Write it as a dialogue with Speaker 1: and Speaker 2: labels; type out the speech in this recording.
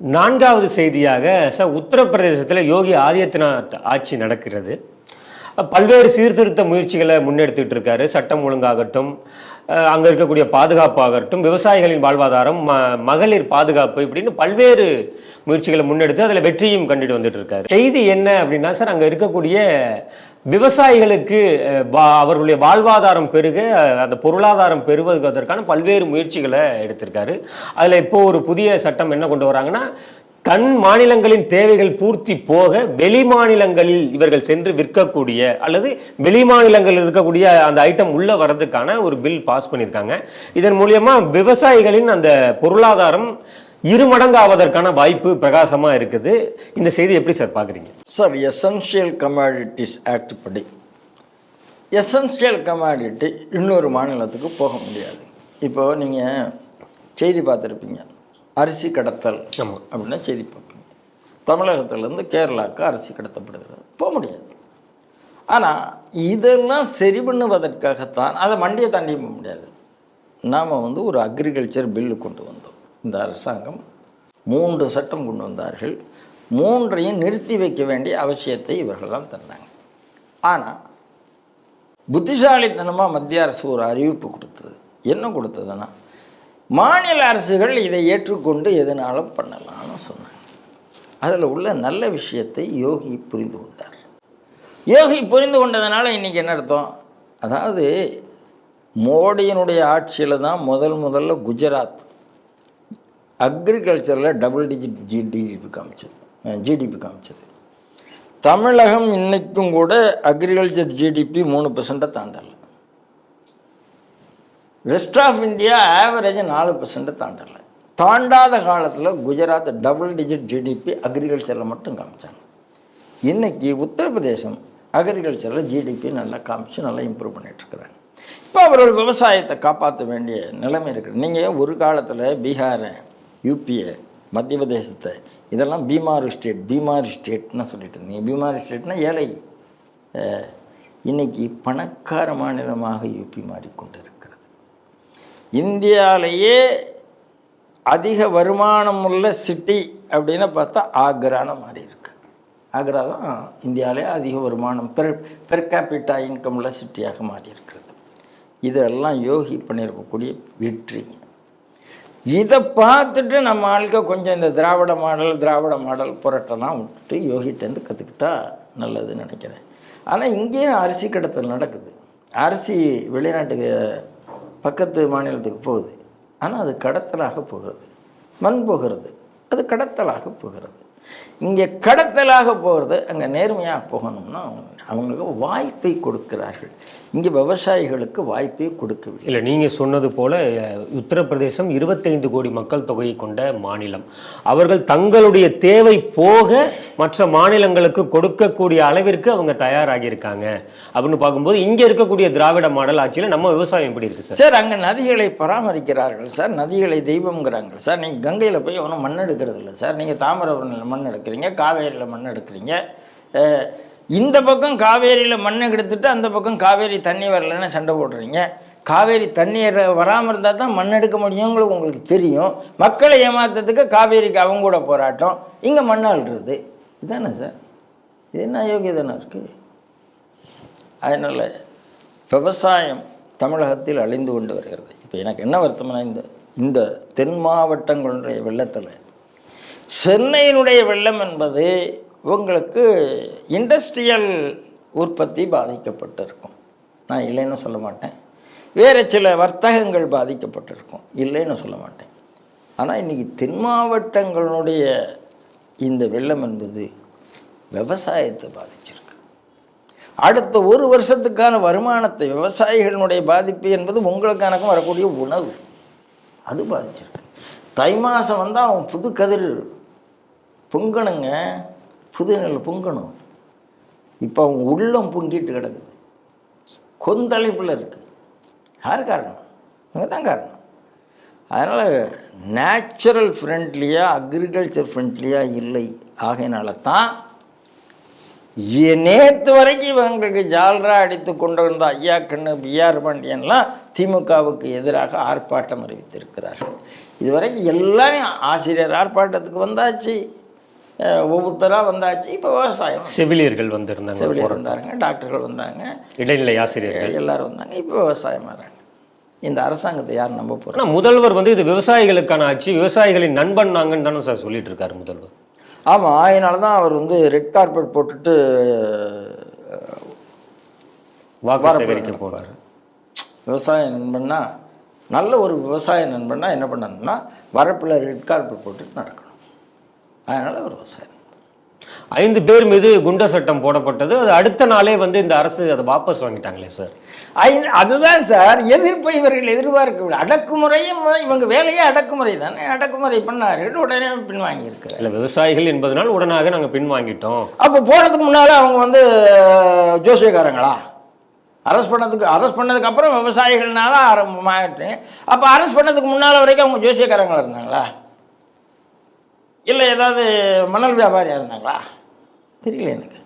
Speaker 1: நான்காவது செய்தியாக சார் உத்தரப்பிரதேசத்தில் யோகி ஆதித்யநாத் ஆட்சி நடக்கிறது. பல்வேறு சீர்திருத்த முயற்சிகளை முன்னெடுத்துட்டு இருக்காரு. சட்டம் ஒழுங்காகட்டும் அங்கே இருக்கக்கூடிய பாதுகாப்பாகட்டும் விவசாயிகளின் வாழ்வாதாரம் ம மகளிர் பாதுகாப்பு இப்படின்னு பல்வேறு முயற்சிகளை முன்னெடுத்து அதில் வெற்றியும் கண்டுட்டு வந்துட்டு இருக்காரு. செய்தி என்ன அப்படின்னா சார் அங்கே இருக்கக்கூடிய விவசாயிகளுக்கு அவர்களுடைய வாழ்வாதாரம் பெருக அந்த பொருளாதாரம் பெறுவதற்கான பல்வேறு முயற்சிகளை எடுத்திருக்காரு. அதில் இப்போ ஒரு புதிய சட்டம் என்ன கொண்டு வராங்கன்னா தன் மாநிலங்களின் தேவைகள் பூர்த்தி போக வெளி மாநிலங்களில் இவர்கள் சென்று விற்கக்கூடிய அல்லது வெளி மாநிலங்களில் இருக்கக்கூடிய அந்த ஐட்டம் உள்ள வர்றதுக்கான ஒரு பில் பாஸ் பண்ணியிருக்காங்க. இதன் மூலியமா விவசாயிகளின் அந்த பொருளாதாரம் இருமடங்காவதற்கான வாய்ப்பு பிரகாசமா இருக்குது. இந்த செய்தி எப்படி சார் பாக்குறீங்க
Speaker 2: சார் எசென்ஷியல் கமாடிட்டிஸ் ஆக்ட் படி. எசென்ஷியல் கமாடிட்டி இன்னொரு மாநிலத்துக்கு போக முடியாது. இப்போ நீங்கள் செய்தி பார்த்துருப்பீங்க. அரிசி கடத்தல். அப்படின்னா செய்தி பார்ப்பீங்க. தமிழகத்திலேருந்து கேரளாவுக்கு அரிசி கடத்தப்படுகிறது. போக முடியாது. ஆனால் இதெல்லாம் சரி பண்ணுவதற்காகத்தான் அதை மண்டியை தாண்டி போக முடியாது. நாம் வந்து ஒரு அக்ரிகல்ச்சர் பில்லு கொண்டு வந்தோம். இந்த அரசாங்கம் மூன்று சட்டம் கொண்டு வந்தார்கள். மூன்றையும் நிறுத்தி வைக்க வேண்டிய அவசியத்தை இவர்கள் தான் தந்தாங்க. ஆனால் புத்திசாலித்தனமாக மத்திய அரசு ஒரு அறிவிப்பு கொடுத்தது. என்ன கொடுத்ததுன்னா மாநில அரசுகள் இதை ஏற்றுக்கொண்டு எதனாலும் பண்ணலாம்னு சொன்னாங்க. அதில் உள்ள நல்ல விஷயத்தை யோகி புரிந்து கொண்டார். யோகி புரிந்து கொண்டதுனால இன்றைக்கி என்ன அர்த்தம்? அதாவது மோடியினுடைய ஆட்சியில் தான் முதல் முதல்ல குஜராத் அக்ரிகல்ச்சரில் டபுள் டிஜிட் ஜிடிபி காமிச்சது. ஜிடிபி காமிச்சது. தமிழகம் இன்னைக்கும் கூட அக்ரிகல்ச்சர் ஜிடிபி மூணு பர்சண்ட்டை தாண்டலை. வெஸ்ட் ஆஃப் இந்தியா ஆவரேஜ் நாலு பர்சண்ட்டை தாண்டலை. தாண்டாத காலத்தில் குஜராத் டபுள் டிஜிட் ஜிடிபி அக்ரிகல்ச்சரில் மட்டும் காமிச்சாங்க. இன்னைக்கு உத்தரப்பிரதேசம் அக்ரிகல்ச்சரில் ஜிடிபி நல்லா காமிச்சு நல்லா இம்ப்ரூவ் பண்ணிகிட்ருக்குறாங்க இப்போ அவர்கள் விவசாயத்தை காப்பாற்ற வேண்டிய நிலைமை இருக்குது. நீங்கள் ஒரு காலத்தில் பீகாரை யூபியை மத்திய பிரதேசத்தை. இதெல்லாம் பீமார் ஸ்டேட் பீமார் ஸ்டேட்னு சொல்லிட்டு. இருந்தீங்க பீமார் ஸ்டேட்னா ஏழை. இன்னைக்கு பணக்கார மாநிலமாக யூபி மாறிக்கொண்டிருக்கிறது. இந்தியாவிலேயே அதிக வருமானம் உள்ள சிட்டி அப்படின்னு பார்த்தா ஆக்ரான்னு மாறி இருக்கு ஆக்ரா தான் இந்தியாவிலே அதிக வருமானம் பெர் பெர் கேபிட்டா இன்கம் உள்ள சிட்டியாக மாறி இருக்கிறது இதெல்லாம் யோகி பண்ணியிருக்கக்கூடிய வெற்றி. இதை பார்த்துட்டு நம்ம ஆளுக்க கொஞ்சம் இந்த திராவிட மாடல் திராவிட மாடல் புரட்டெல்லாம் விட்டுட்டு யோகிட்டேருந்து கற்றுக்கிட்டா நல்லதுன்னு நினைக்கிறேன். ஆனால் இங்கேயும் அரிசி கடத்தல் நடக்குது. அரிசி வெளிநாட்டுக்கு பக்கத்து மாநிலத்துக்கு போகுது. ஆனால் அது கடத்தலாக போகிறது. மண் போகிறது. அது கடத்தலாக போகிறது. இங்கே கடத்தலாக போகிறது அங்கே நேர்மையாக போகணும்னா அவங்களுக்கு வாய்ப்பை கொடுக்கிறார்கள். இங்கே விவசாயிகளுக்கு வாய்ப்பை கொடுக்கவில்லை.
Speaker 1: இல்லை நீங்கள் சொன்னது போல உத்தரப்பிரதேசம் 25 கோடி மக்கள் தொகையை கொண்ட மாநிலம். அவர்கள் தங்களுடைய தேவை போக மற்ற மாநிலங்களுக்கு கொடுக்கக்கூடிய அளவிற்கு அவங்க தயாராகி இருக்காங்க அப்படின்னு பார்க்கும்போது இங்கே இருக்கக்கூடிய திராவிட மாடல் ஆட்சியில் நம்ம விவசாயம் எப்படி இருக்கு சார்?
Speaker 2: சார் அங்கே நதிகளை பராமரிக்கிறார்கள் சார். நதிகளை தெய்வம்ங்கிறாங்க சார். நீங்கள் கங்கையில் போய் ஒன்றும் மண் எடுக்கிறது இல்லை சார். நீங்கள் தாமிரபரணியில் மண் எடுக்கிறீங்க காவேரியில் மண் எடுக்கிறீங்க. இந்த பக்கம் காவேரியில் மண் எடுத்துட்டு அந்த பக்கம் காவேரி தண்ணி வரலன்னு சண்டை போடுறீங்க. காவேரி தண்ணீர் வராமல் இருந்தால் தான் மண் எடுக்க முடியுங்கிறது உங்களுக்கு தெரியும். மக்களை ஏமாத்துறதுக்கு காவேரிக்கு அவங்க கூட போராட்டம். இங்கே மண் இதானே சார்? இது என்ன யோகியதானே இருக்குது அதனால் விவசாயம் தமிழகத்தில் அழிந்து கொண்டு வருகிறது. இப்போ எனக்கு என்ன வருத்தம்னா இந்த இந்த தென் மாவட்டங்களுடைய வெள்ளத்தில் சென்னையினுடைய வெள்ளம் என்பது உங்களுக்கு இண்டஸ்ட்ரியல் உற்பத்தி பாதிக்கப்பட்டிருக்கும். நான் இல்லைன்னு சொல்ல மாட்டேன். வேறு சில வர்த்தகங்கள் பாதிக்கப்பட்டிருக்கும். இல்லைன்னு சொல்ல மாட்டேன். ஆனால் இன்றைக்கி தென் மாவட்டங்களுடைய இந்த வெள்ளம் என்பது விவசாயத்தை பாதிச்சிருக்கு. அடுத்த ஒரு வருஷத்துக்கான வருமானத்தை விவசாயிகளினுடைய பாதிப்பு என்பது உங்களுக்கு எனக்கும் வரக்கூடிய உணவு. அது பாதிச்சிருக்கு. தை மாதம் வந்தால் அவன் புது கதிர் பொங்கணுங்க. புது நெல் பொங்கணும். இப்போ அவன் உள்ளம் பொங்கிட்டு கிடக்குது. கொந்தளிப்பில் இருக்குது யார் காரணம்? இவங்க தான் காரணம். அதனால் நேச்சுரல் ஃப்ரெண்ட்லியாக அக்ரிகல்ச்சர் ஃப்ரெண்ட்லியாக இல்லை. ஆகையினால தான் நேற்று வரைக்கும் இவங்களுக்கு ஜால்ரா அடித்து கொண்டு வந்த ஐயா கண்ணு பிஆர் பாண்டியன்லாம் திமுகவுக்கு எதிராக ஆர்ப்பாட்டம் அறிவித்திருக்கிறார்கள். இதுவரைக்கும் எல்லாரும் ஆசிரியர் ஆர்ப்பாட்டத்துக்கு வந்தாச்சு. ஒவ்வொருத்தராக வந்தாச்சு. இப்போ விவசாயம்
Speaker 1: செவிலியர்கள் வந்திருந்தாங்க
Speaker 2: செவிலியர். வந்தாங்க டாக்டர்கள் வந்தாங்க
Speaker 1: இடைநிலை ஆசிரியர்கள்.
Speaker 2: எல்லாரும் வந்தாங்க. இப்போ விவசாயம் வராங்க இந்த அரசாங்கத்தை யார் நம்ப போகிறோம்
Speaker 1: முதல்வர் வந்து இது விவசாயிகளுக்கான ஆட்சி விவசாயிகளின் நண்பன் நாங்கன்னு தானே சார் சொல்லிட்டு இருக்காரு முதல்வர்.
Speaker 2: ஆமாம் அதனால தான் அவர் வந்து ரெட் கார்பெட் போட்டுட்டு
Speaker 1: வாக்கு போறாரு.
Speaker 2: விவசாய நண்பன்னா நல்ல ஒரு விவசாய நண்பன்னா என்ன பண்ணணும்னா வரப்பில் ரெட் கார்பெட் போட்டுட்டு நடக்கணும். அதனால் ஒரு விவசாயம்
Speaker 1: ஐந்து பேர் மீது குண்டர் சட்டம் போடப்பட்டது. அது அடுத்த நாளே வந்து இந்த அரசு அதை வாபஸ் வாங்கிட்டாங்களே சார்.
Speaker 2: அதுதான் சார் எதிர்ப்பை இவர்கள் எதிர்பார்க்க அடக்குமுறையும் இவங்க வேலையே அடக்குமுறை தானே. அடக்குமுறை பண்ணாரு உடனே பின்வாங்கியிருக்கிறார்
Speaker 1: இல்ல விவசாயிகள் என்பதனால் உடனாக நாங்க பின் வாங்கிட்டோம்.
Speaker 2: அப்போ போனதுக்கு முன்னால் அவங்க வந்து ஜோசியக்காரங்களா? அரெஸ்ட் பண்ணதுக்கு அரெஸ்ட் பண்ணதுக்கு அப்புறம் விவசாயிகள்னால ஆரம்பமாயிட்டு அப்போ அரெஸ்ட் பண்ணதுக்கு முன்னால் வரைக்கும் அவங்க ஜோசியக்காரங்களா இருந்தாங்களா? இல்லை ஏதாவது மணல் வியாபாரியாக இருந்தாங்களா? தெரியல எனக்கு.